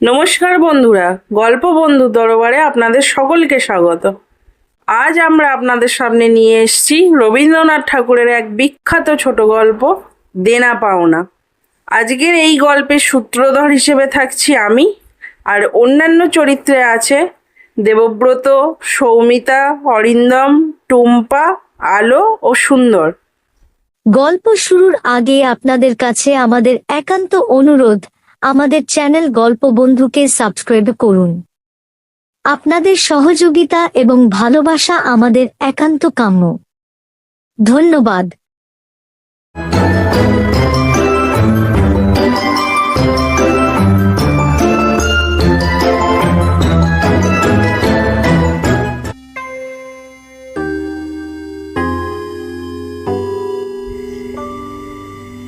নমস্কার বন্ধুরা, গল্প বন্ধু দরবারে আপনাদের সকলকে স্বাগত। আজ আমরা আপনাদের সামনে নিয়ে এসেছি রবীন্দ্রনাথ ঠাকুরের এক বিখ্যাত ছোট গল্প, দেনা পাওনা। আজকের এই গল্পের সূত্রধর হিসেবে থাকছি আমি, আর অন্যান্য চরিত্রে আছে দেবব্রত, সৌমিতা, অরিন্দম, টুম্পা আলো ও সুন্দর। গল্প শুরুর আগে আপনাদের কাছে আমাদের একান্ত অনুরোধ, আমাদের চ্যানেল গল্প বন্ধুকে সাবস্ক্রাইব করুন। আপনাদের সহযোগিতা এবং ভালোবাসা আমাদের একান্ত কাম্য। ধন্যবাদ।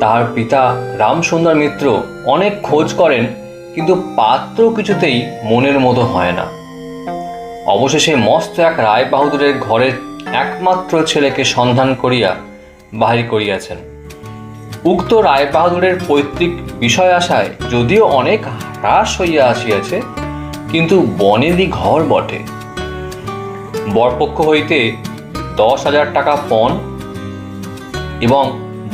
তাহার পিতা রামসুন্দর মিত্র অনেক খোঁজ করেন, কিন্তু পাত্র কিছুতেই মনের মতো হয় না। অবশেষে মস্ত এক রায় বাহাদুরের ঘরের একমাত্র ছেলেকে সন্ধান করিয়া বাহির করিয়াছেন। উক্ত রায় বাহাদুরের পৈতৃক বিষয় আশায় যদিও অনেক হ্রাস হইয়া আসিয়াছে, কিন্তু বনেদি ঘর বটে। বরপক্ষ হইতে দশ হাজার টাকা পণ এবং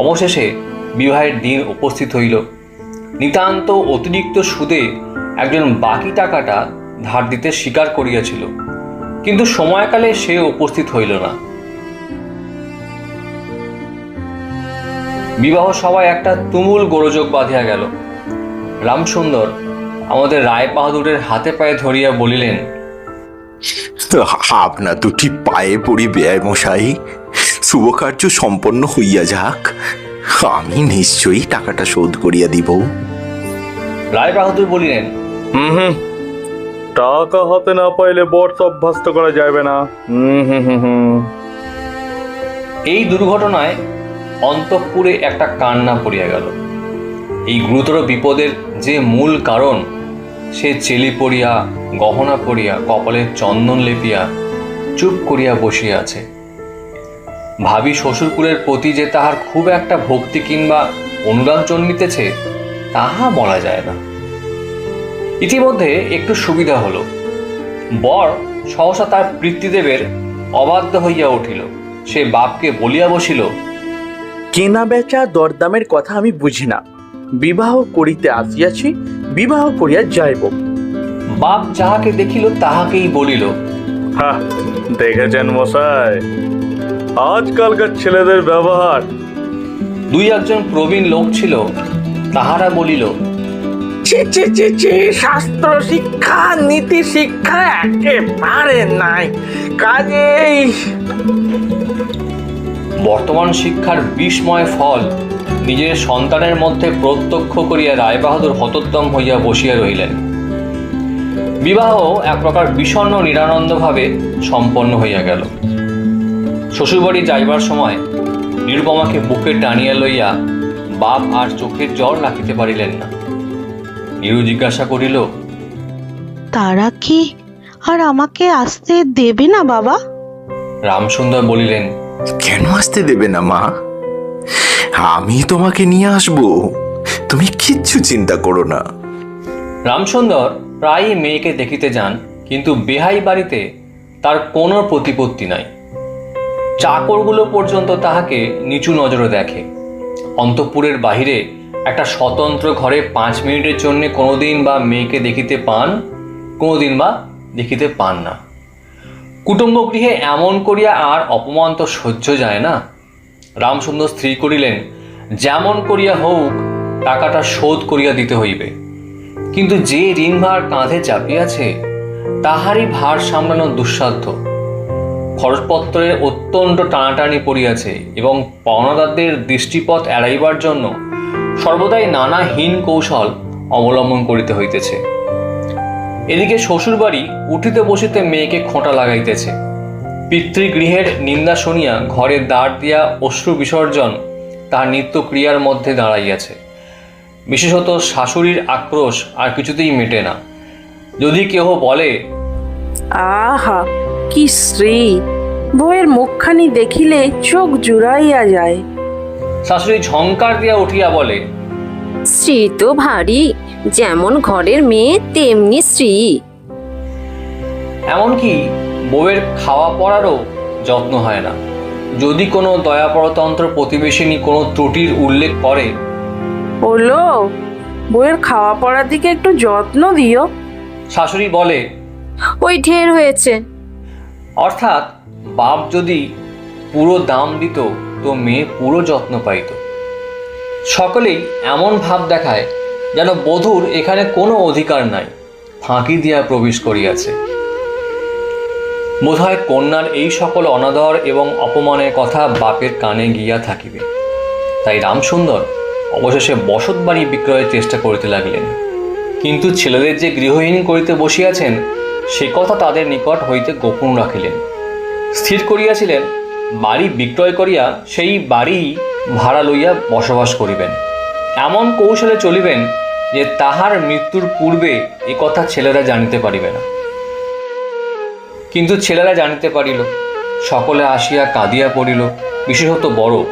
অবশেষে বিবাহের দিন উপস্থিত হইল। নিতান্ত অতিরিক্ত সুদে একজন বাকি টাকাটা ধার দিতে স্বীকার করিয়াছিল, কিন্তু সময়কালে সে উপস্থিত হইল না। বিবাহ সভায় একটা তুমুল গোলযোগ বাঁধিয়া গেল। রামসুন্দর আমাদের রায় বাহাদুরের হাতে পায়ে ধরিয়া বলিলেন, আপনার দুটি পায়ে পড়ি ব্যয় মশাই শুভ কার্য সম্পন্ন হইয়া যাক। আমি নিশ্চয়ই টাকাটা শোধ করিয়া দিব। রায় বাহাদুর বলিলেন হুম হুম। টাকা হাতে না পাইলে বর্ষ অভ্যস্ত করা যাবে না। হুম হুম হুম হুম। এই দুর্ঘটনায় অন্তঃপুরে একটা কান্না পড়িয়া গেল। এই গুরুতর বিপদের যে মূল কারণ সে চেলি পড়িয়া গহনা পড়িয়া কপালে চন্দন লেপিয়া চুপ করিয়া বসিয়া আছে। ভাবি শ্বশুরকুলের প্রতি যে তাহার খুব একটা ভক্তি কিংবা অনুরাগ জন্মিতেছে তাহা বলা যায় না। ইতিমধ্যে একটু সুবিধা হলো। বর সহসা তার পিতৃদেবের অবাধ্য হইয়া উঠিল। সে বাপকে বলিয়া বসিল কেনা বেচা দরদামের কথা আমি বুঝি না। বিবাহ করিতে আসিয়াছি বিবাহ করিয়া যাইব। বাপ যাহাকে দেখিল তাহাকেই বলিল হ্যাঁ দেখেছেন মশাই। আজকালকার ছেলেদের ব্যবহার। দুই একজন প্রবীণ লোক ছিল তাহারা বলিল ছি ছি ছি ছি শাস্ত্র শিক্ষা নীতি শিক্ষা একেবারে নাই। কাজেই বর্তমান শিক্ষার বিস্ময় ফল নিজের সন্তানের মধ্যে প্রত্যক্ষ করিয়া রায়বাহাদুর হতোদ্যম হইয়া বসিয়া রহিলেন। বিবাহ এক প্রকার বিষণ্ণ নিরানন্দভাবে সম্পন্ন হইয়া গেল। শ্বশুরবাড়ি যাইবার সময় নিরুপমাকে বুকে টানিয়া লইয়া বাপ আর চোখের জ্বর রাখিতে পারিলেন না। নিরু জিজ্ঞাসা করিল তারা কি আর আমাকে আসতে দেবে না বাবা? রামসুন্দর বলিলেন কেন আসতে দেবে না মা? আমি তোমাকে নিয়ে আসব। তুমি কিচ্ছু চিন্তা করো না। রামসুন্দর প্রায়ই মেয়েকে দেখিতে যান কিন্তু বেহাই বাড়িতে তার কোনো প্রতিপত্তি নাই। চাকরগুলো পর্যন্ত তাহাকে নিচু নজরে দেখে। অন্তঃপুরের বাহিরে একটা স্বতন্ত্র ঘরে পাঁচ মিনিটের জন্য কোনোদিন বা মেয়েকে দেখিতে পান, কোনোদিন বা দেখিতে পান না। কুটুম্ব গৃহে এমন করিয়া আর অপমান তো সহ্য যায় না। রামসুন্দর স্ত্রী করিলেন, যেমন করিয়া হোক, টাকাটা শোধ করিয়া দিতে হইবে। কিন্তু যে ঋণভার কাঁধে চাপিয়াছে, তাহারই ভার সামলানো দুঃসাধ্য। খরচপত্রের অত্যন্ত টানাটানি পড়িয়াছে এবং পাওনাদারদের দৃষ্টিপথ এড়াইবার জন্য সর্বদাই নানা হীন কৌশল অবলম্বন করিতে হইতেছে। এদিকে শ্বশুরবাড়ি উঠিতে বসিতে মেয়েকে খোঁটা লাগাইতেছে। পিতৃগৃহের নিন্দা শুনিয়া ঘরে দাঁড় দিয়া অশ্রু বিসর্জন তাহার নিত্য ক্রিয়ার মধ্যে দাঁড়াইয়াছে। বিশেষত শাশুড়ির আক্রোশ আর কিছুতেই মেটে না। যদি কেহ বলে, আহা! কি শ্রী? বইয়ের মুখখানি দেখিলে চোখ জুড়াইয়া যায়। শাশুড়ি ঝংকার দিয়া উঠিয়া বলে স্ত্রী তো ভারী যেমন ঘরের মেয়ে তেমনি স্ত্রী এমনকি বউয়ের খাওয়া পড়ারও যত্ন হয় না। যদি কোনো দয়াপরতন্ত্র প্রতিবেশিনী কোনো ত্রুটির উল্লেখ করে। হলো বইয়ের খাওয়া পড়ার দিকে একটু যত্ন দিও। শাশুড়ি বলে ওই ঢের হয়েছে। অর্থাৎ বাপ যদি পুরো দাম দিত, তো মেয়ে পুরো যত্ন পাইত। সকলেই এমন ভাব দেখায় যেন বধূর এখানে কোনো অধিকার নাই, ফাঁকি দিয়া প্রবেশ করিয়াছে। বোধহয় কন্যার এই সকল অনাদর এবং অপমানের কথা বাপের কানে গিয়া থাকিবে। তাই রামসুন্দর অবশেষে বসত বাড়ি বিক্রয়ের চেষ্টা করিতে লাগলেন। কিন্তু ছেলেদের যে গৃহহীন করিতে বসিয়াছেন সে কথা তাদের নিকট হইতে গোপন রাখিলেন। স্থির করিয়াছিলেন, বাড়ি বিক্রয় করিয়া সেই বাড়ি ভাড়া লইয়া বসবাস করিবেন। এমন কৌশলে চলিবেন যে তাহার মৃত্যুর পূর্বে এ কথা ছেলেরা জানিতে পারিবে না। কিন্তু ছেলেরা জানিতে পারিল, সকলে আসিয়া কাঁদিয়া পড়িল, বিশেষত বড়।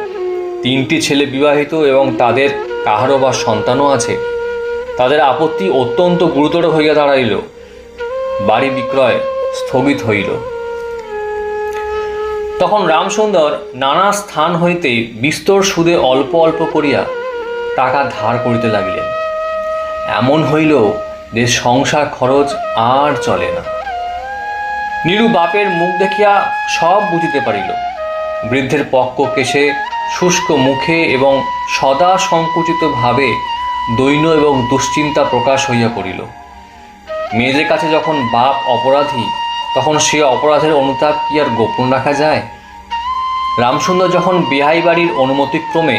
তিনটি ছেলে বিবাহিত এবং তাদের কাহারও বা সন্তানও আছে। তাদের আপত্তি অত্যন্ত গুরুতর হইয়া দাঁড়াইল। বাড়ি বিক্রয় স্থগিত হইল। তখন রামসুন্দর নানা স্থান হইতে বিস্তর সুদে অল্প অল্প করিয়া টাকা ধার করিতে লাগিলেন। এমন হইল যে সংসার খরচ আর চলে না। নীরু বাপের মুখ দেখিয়া সব বুঝিতে পারিল। বৃদ্ধের পক্ষ কেশে শুষ্ক মুখে এবং সদা সংকুচিত ভাবে দৈন্য এবং দুশ্চিন্তা প্রকাশ হইয়া পড়িল। মেয়েদের কাছে যখন বাপ অপরাধী, তখন সে অপরাধের অনুতাপ কি আর গোপন রাখা যায়? রামসুন্দর যখন বিহাই বাড়ির অনুমতিক্রমে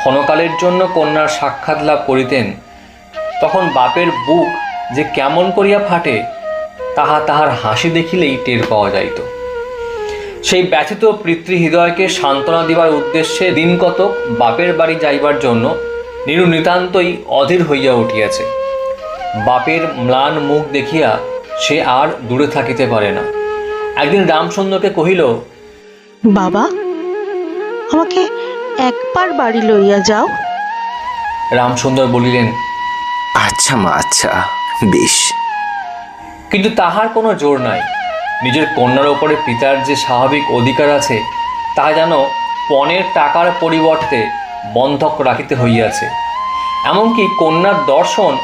ক্ষণকালের জন্য কন্যার সাক্ষাৎ লাভ করিতেন, তখন বাপের বুক যে কেমন করিয়া ফাটে, তাহা তাহার হাসি দেখিলেই টের পাওয়া যাইত। সেই ব্যথিত পিতৃহৃদয়কে সান্ত্বনা দিবার উদ্দেশ্যে দিন কতক বাপের বাড়ি যাইবার জন্য নিরু নিতান্তই অধীর হইয়া উঠিয়াছে। বাপের ম্লান মুখ দেখিয়া সে আর দূরে থাকিতে পারে না। একদিন রামচন্দ্রকে কহিল বাবা আমাকে একবার বাড়ি লইয়া যাও। রামসুন্দর বলিলেন আচ্ছা মা আচ্ছা বেশ। কিন্তু তাহার কোনো জোর নাই। নিজের কন্যার ওপরে পিতার যে স্বাভাবিক অধিকার আছে তা যেন পণের টাকার পরিবর্তে বন্ধক রাখিতে হইয়াছে। এমনকি কন্যার দর্শন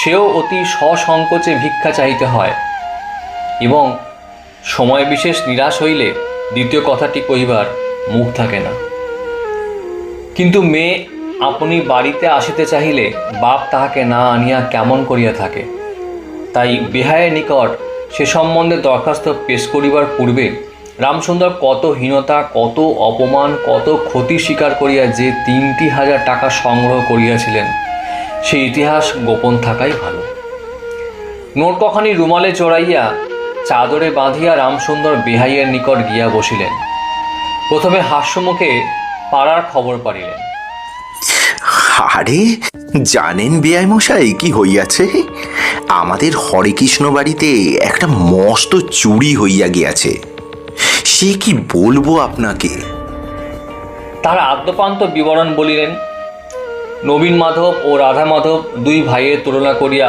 সেও অতি সসংকোচে ভিক্ষা চাহিতে হয় এবং সময় বিশেষ নিরাশ হইলে দ্বিতীয় কথাটি কহিবার মুখ থাকে না। কিন্তু মেয়ে আপনি বাড়িতে আসিতে চাহিলে বাপ তাহাকে না আনিয়া কেমন করিয়া থাকে? তাই বেহায়ের নিকট সে সম্বন্ধে দরখাস্ত পেশ করিবার পূর্বে রামসুন্দর কত হীনতা, কত অপমান, কত ক্ষতি স্বীকার করিয়া যে তিনটি হাজার টাকা সংগ্রহ করিয়াছিলেন। সেই ইতিহাস গোপন থাকাই ভালো। নোট কখানি রুমালে চড়াইয়া চাদরে বাঁধিয়া রামসুন্দর বিহাইয়ের নিকট গিয়া বসিলেন। প্রথমে হাস্যমুখে পাড়ার খবর পারিলেন আরে জানেন বেয়াই মশাই কি হইয়াছে? আমাদের হরেকৃষ্ণ বাড়িতে একটা মস্ত চুরি হইয়া গিয়াছে। সে কি বলব আপনাকে? তার আদ্যপান্ত বিবরণ বলিলেন নবীন মাধব ও রাধা মাধব দুই ভাইয়ের তুলনা করিয়া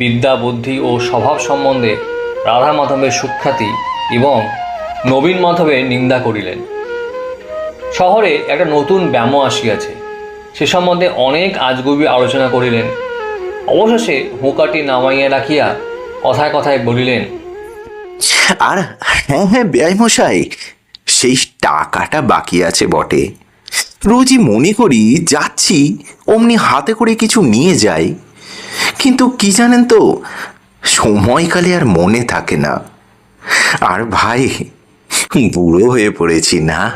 বিদ্যা, বুদ্ধি ও স্বভাব সম্বন্ধে রাধা মাধবের সুখ্যাতি এবং নবীন মাধবের নিন্দা করিলেন। শহরে একটা নতুন ব্যামো আসিয়াছে। সে সম্বন্ধে অনেক আজগুবি আলোচনা করিলেন। অবশেষে হুঁকাটি নামাইয়া রাখিয়া কথায় কথায় বলিলেন আর হ্যাঁ হ্যাঁ ব্যয় মশাই, সেই টাকাটা বাকি আছে বটে। রোজই মনে করি যাচ্ছি, অমনি হাতে করে কিছু নিয়ে যাই। কিন্তু কি জানেন তো, সময়কালে আর মনে থাকে না। আর ভাই, বুড়ো হয়ে পড়েছি না?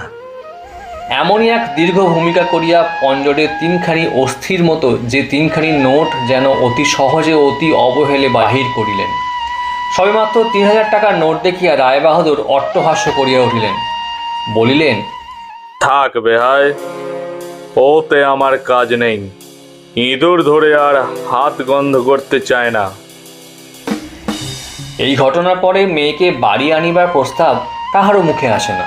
এমনই এক দীর্ঘ ভূমিকা করিয়া পঞ্জরে তিনখানি অস্থির মতো, যে তিনখানি নোট যেন অতি সহজে অতি অবহেলে বাহির করিলেন। সবেমাত্র তিন হাজার টাকার নোট দেখিয়া রায়বাহাদুর অট্টহাস্য করিয়া উঠিলেন। বলিলেন থাক বেহায় ওতে আমার কাজ নেই। ইঁদুর ধরে আর হাত গন্ধ করতে চায় না। এই ঘটনার পরে মেয়েকে বাড়ি আনিবার প্রস্তাব কাহারও মুখে আসে না।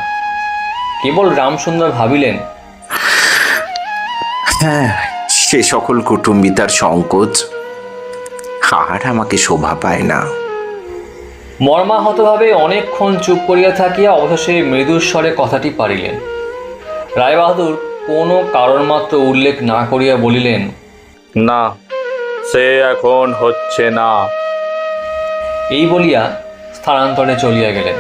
কেবল রামসুন্দর ভাবিলেন হ্যাঁ সে সকল কুটুম্বিতার সংকোচ। আর আমাকে শোভা পায় না। মর্মাহতভাবে অনেকক্ষণ চুপ করিয়া থাকিয়া অবশেষে মৃদুস্বরে কথাটি পারিলেন। রায়বাহাদুর কোনো কারণমাত্র উল্লেখ না করিয়া বলিলেন না সে এখন হচ্ছে না। এই বলিয়া স্থানান্তরে চলিয়া গেলেন।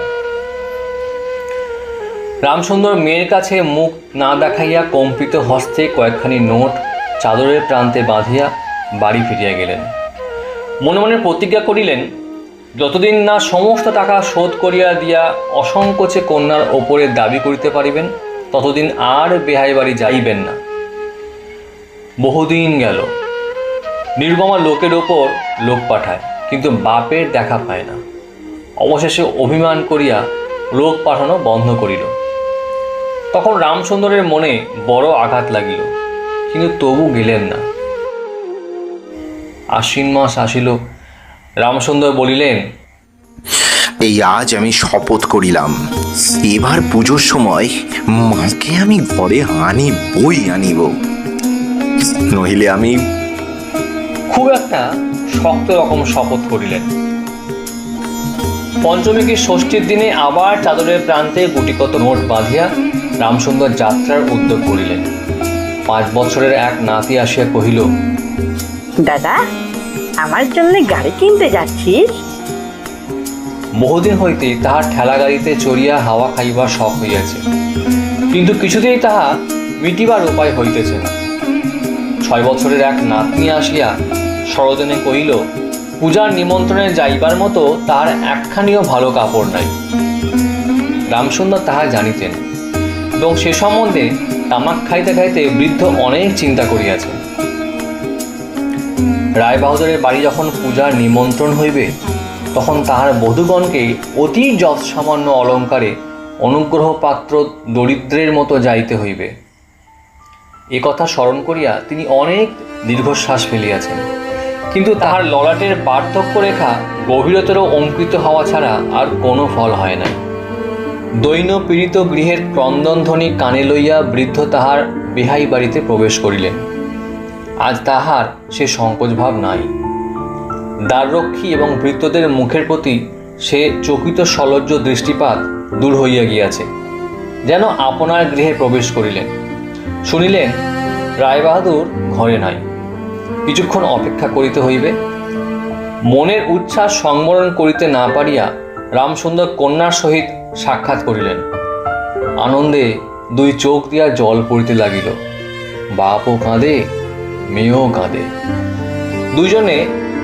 রামসুন্দর মেয়ের কাছে মুখ না দেখাইয়া কম্পিত হস্তে কয়েকখানি নোট চাদরের প্রান্তে বাঁধিয়া বাড়ি ফিরিয়া গেলেন। মনে মনে প্রতিজ্ঞা করিলেন যতদিন না সমস্ত টাকা শোধ করিয়া দিয়া অসংকোচে কন্যার ওপরে দাবি করিতে পারিবেন ততদিন আর বেহাই বাড়ি যাইবেন না। বহুদিন গেল। নির্গমা লোকের ওপর লোক পাঠায়, কিন্তু বাপের দেখা পায় না। অবশেষে অভিমান করিয়া লোক পাঠানো বন্ধ করিল। তখন রামচন্দ্রের মনে বড় আঘাত লাগিল, কিন্তু তবু গেলেন না। আশ্বিন মাস আসিল। রামচন্দ্র বলিলেন এই আজ আমি শপথ করিলাম। এবার পুজোর সময় মাকে আমি ঘরে আনিবই আনিব। নইলে আমি খুব একটা শক্ত রকম শপথ করিলেন। পঞ্চমী কি ষষ্ঠীর দিনে আবার চাদরের প্রান্তে গুটিকত নোট বাঁধিয়া রামসুন্দর যাত্রার উদ্যোগ করিলেন। পাঁচ বছরের এক নাতি আসিয়া কহিল দাদা আমার জন্য গাড়ি কিনতে যাচ্ছিস? বহুদিন হইতেই তাহার ঠেলা গাড়িতে চড়িয়া হাওয়া খাইবার শখ হইয়াছে। কিন্তু কিছুতেই তাহা মিটিবার উপায় হইতেছে না। ছয় বছরের এক নাতনি আসিয়া সরোজনে কহিল, পূজার নিমন্ত্রণে যাইবার মতো তার একখানিও ভালো কাপড় নাই। রামসুন্দর তাহা জানিতেন এবং সে সম্বন্ধে তামাক খাইতে খাইতে বৃদ্ধ অনেক চিন্তা করিয়াছেন। রায়বাহাদুরের বাড়ি যখন পূজার নিমন্ত্রণ হইবে তখন তাহার বধূগণকে অতি যৎসামান্য অলঙ্কারে অনুগ্রহ পাত্র দরিদ্রের মতো যাইতে হইবে। এ কথা স্মরণ করিয়া তিনি অনেক দীর্ঘশ্বাস ফেলিয়াছেন। কিন্তু তাহার ললাটের পার্থক্য রেখা গভীরতর অঙ্কিত হওয়া ছাড়া আর কোনো ফল হয় না দৈন পীড়িত গৃহের ক্রন্দনধ্বনি কানে লইয়া বৃদ্ধ তাহার বেহাই বাড়িতে প্রবেশ করিলেন। আজ তাহার সে সংকোচ ভাব নাই। দ্বাররক্ষী এবং ভৃত্যদের মুখের প্রতি সে চকিত সলজ্জ দৃষ্টিপাত দূর হইয়া গিয়াছে, যেন আপনার গৃহে প্রবেশ করিলেন। শুনিলেন, রায়বাহাদুর ঘরে নাই। কিছুক্ষণ অপেক্ষা করিতে হইবে। মনের উচ্ছ্বাস সংবরণ করিতে না পারিয়া রামসুন্দর কন্যার সহিত সাক্ষাৎ করিলেন। আনন্দে দুই চোখ দিয়া জল পড়িতে লাগিল। বাপও কাঁদে, মেয়েও কাঁদে। দুজনে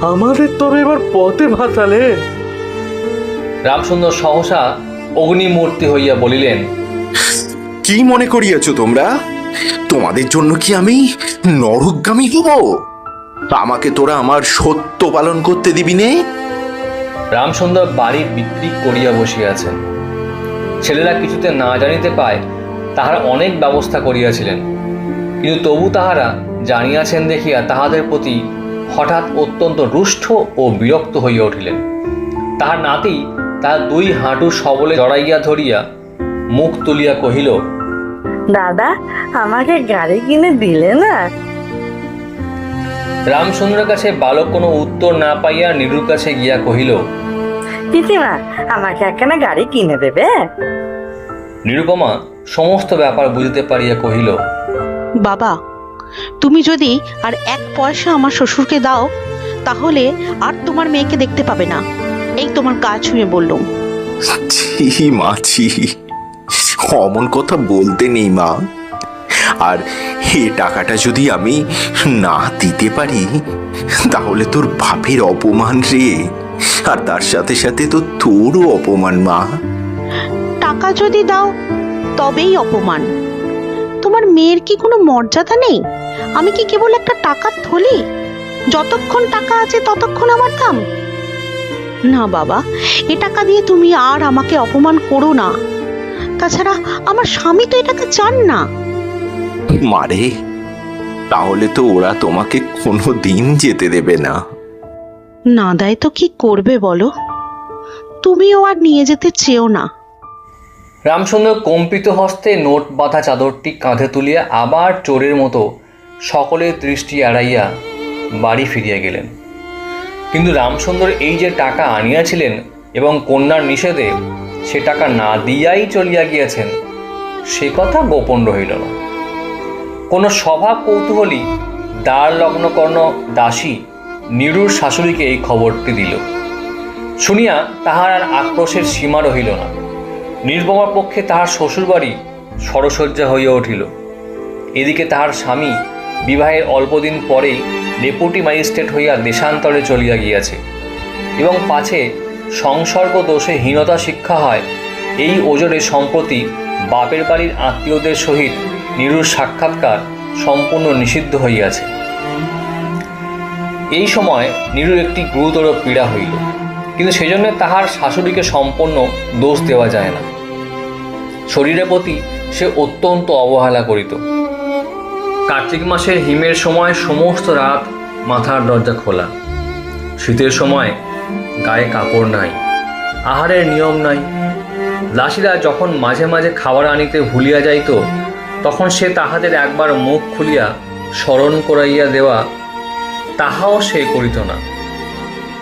আমাদের তোর এবার পথে ভাসালে রামসুন্দর সহসা অগ্নিমূর্তি হইয়া বলিলেন কি মনে করিয়াছ তোমরা? তোমাদের জন্য কি আমি নরকগামী হব? আমাকে তোরা আমার সত্য পালন করতে দিবি নে। রামসুন্দর বাড়ি বিক্রি করিয়া বসিয়াছেন ছেলেরা কিছুতে না জানিতে পায় তাহারা অনেক ব্যবস্থা করিয়াছিলেন। কিন্তু তবু তাহারা জানিয়াছেন দেখিয়া তাহাদের প্রতি হঠাৎ অত্যন্ত রুষ্ট ও বিরক্ত হইয়া উঠিলেন। তাহার নাতি তার দুই হাঁটু সবলে জড়াইয়া ধরিয়া মুখ তুলিয়া কহিল দাদা আমাকে গাড়ি কিনে দিলে না? রামচন্দ্রের কাছে বালক কোনো উত্তর না পাইয়া নীরুর কাছে গিয়া কহিল পিসিমা আমাকে একখানা গাড়ি কিনে দেবে? নিরুপমা সমস্ত ব্যাপার বুঝিতে পারিয়া কহিল বাবা তুমি যদি আর এক পয়সা আমার শ্বশুরকে দাও তাহলে আর তোমার মেয়েকে দেখতে পাবে না। এই তোমার কাজ ছুঁয়ে বললুম। ছি মা ছি। অমন কথা বলতে নেই মা। আর এ টাকাটা যদি আমি না দিতে পারি তাহলে তোর বাপের অপমান রে। আর তার সাথে সাথে তো তোরও অপমান মা। টাকা যদি দাও তবেই অপমান। তোমার মেয়ের কি কোনো মর্যাদা নেই? আমি কি কেবল একটা টাকার থলি? যতক্ষণ টাকা আছে ততক্ষণ আমার দাম। না বাবা এ টাকা দিয়ে তুমি আর আমাকে অপমান করো না। তাছাড়া আমার স্বামী তো এটাকে চান না। মারে তাহলে তো ওরা তোমাকে কোনো দিন যেতে দেবে না। না দেয় তো কি করবে বলো? তুমিও আর নিয়ে যেতে চেও না। রামচন্দ্র কম্পিত হস্তে নোট বাঁধা চাদরটি কাঁধে তুলিয়া আবার চোরের মতো সকলের দৃষ্টি এড়াইয়া বাড়ি ফিরিয়া গেলেন। কিন্তু রামচন্দ্র এই যে টাকা আনিয়াছিলেন এবং কন্যার নিষেধে সে টাকা না দিয়াই চলিয়া গিয়াছেন, সে কথা গোপন রহিল না। কোনো সভা কৌতূহলী দ্বার লগ্ন কর্ণ দাসী নিরুর শাশুড়িকে এই খবরটি দিল। শুনিয়া তাহার আর আক্রোশের সীমা রহিল না। নির্বমার পক্ষে তাহার শ্বশুরবাড়ি সরসজ্জা হইয়া উঠিল। এদিকে তাহার স্বামী বিবাহের অল্পদিন পরেই ডেপুটি ম্যাজিস্ট্রেট হইয়া দেশান্তরে চলিয়া গিয়াছে এবং পাছে সংসর্গ দোষে হীনতা শিক্ষা হয়, এই ওজনে সম্প্রতি বাপের বাড়ির আত্মীয়দের সহিত নিরুর সাক্ষাৎকার সম্পূর্ণ নিষিদ্ধ হইয়াছে। এই সময় নিরুর একটি গুরুতর পীড়া হইল। কিন্তু সেজন্য তাহার শাশুড়িকে সম্পূর্ণ দোষ দেওয়া যায় না। শরীরের প্রতি সে অত্যন্ত অবহেলা করিত। কার্তিক মাসের হিমের সময় সমস্ত রাত মাথার দরজা খোলা। শীতের সময় গায়ে কাপড় নাই, আহারের নিয়ম নাই। দাসীরা যখন মাঝে মাঝে খাবার আনিতে ভুলিয়া যাইত, তখন সে তাহাদের একবার মুখ খুলিয়া স্মরণ করাইয়া দেওয়া, তাহাও সে করিত না।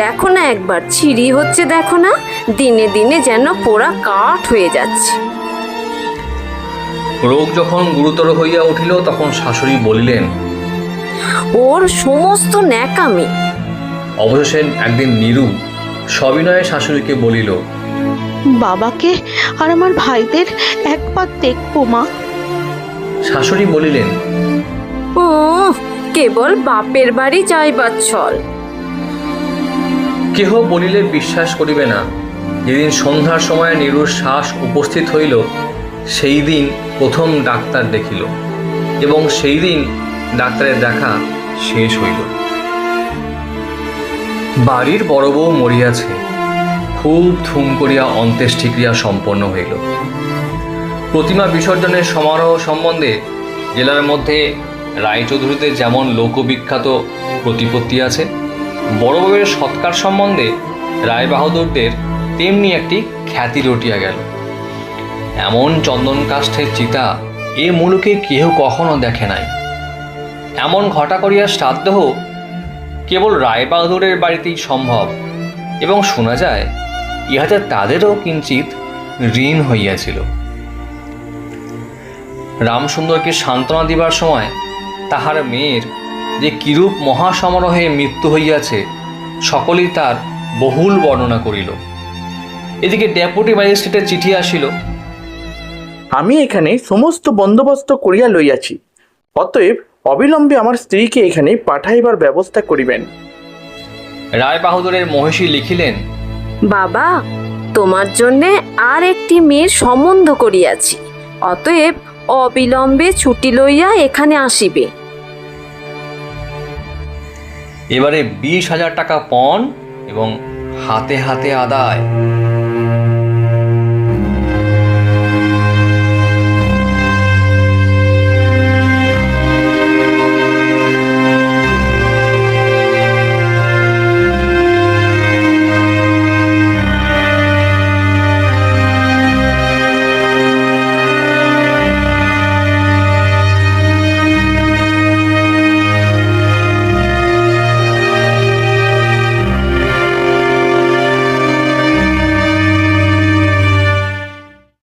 দেখো না একবার ছিঁড়ি হচ্ছে দেখো না দিনে দিনে যেন পোড়া কাঠ হয়ে যাচ্ছে। রোগ যখন গুরুতর হইয়া উঠিল তখন শাশুড়ি বলিলেন ওর সমস্ত ন্যাকামি। অবশেষে একদিন নিরু সবিনয়ে শাশুড়িকে বলিল বাবাকে আর আমার ভাইদের একবার দেখব মা। শাশুড়ি বলিলেন ও কেবল বাপের বাড়ি যাইবার ছল। কেহ বলিলে বিশ্বাস করিবে না। যেদিন সন্ধ্যার সময় নিরুর শ্বাস উপস্থিত হইল, সেই দিন প্রথম ডাক্তার দেখিল এবং সেই দিন ডাক্তারের দেখা শেষ হইল। বাড়ির বড় বউ মরিয়াছে, খুব ধুম করিয়া অন্ত্যেষ্টিক্রিয়া সম্পন্ন হইল। প্রতিমা বিসর্জনের সমারোহ সম্বন্ধে জেলার মধ্যে রায়চৌধুরীতে যেমন লোকবিখ্যাত প্রতিপত্তি আছে বড় সৎকার সম্বন্ধে রায়বাহাদুরদের তেমনি একটি খ্যাতি রটিয়া গেল। এমন চন্দন কাষ্ঠের চিতা এ মুলুকে কেহ কখনো দেখে নাই। এমন ঘটা করিয়া শ্রাদ্ধ কেবল রায়বাহাদুরের বাড়িতেই সম্ভব এবং শোনা যায়, ইহাতে তাদেরও কিঞ্চিত ঋণ হইয়াছিল। রামসুন্দরকে সান্ত্বনা দিবার সময় তাহার মেয়ের যে কিরূপ মহাসমারোহে মৃত্যু হইয়াছে সকলেই তার বহুল বর্ণনা করিল। এদিকে ডেপুটি ম্যাজিস্ট্রেটের চিঠি আসিল। আমি এখানে সমস্ত বন্দোবস্ত করিয়া লইয়াছি অতএব অবিলম্বে আমার স্ত্রীকে এখানে পাঠাইবার ব্যবস্থা করিবেন। রায় বাহাদুরের মহিষী লিখিলেন বাবা তোমার জন্যে আর একটি মেয়ের সম্বন্ধ করিয়াছি অতএব অবিলম্বে ছুটি লইয়া এখানে আসিবে। এবারে বিশ হাজার টাকা পণ এবং হাতে হাতে আদায়।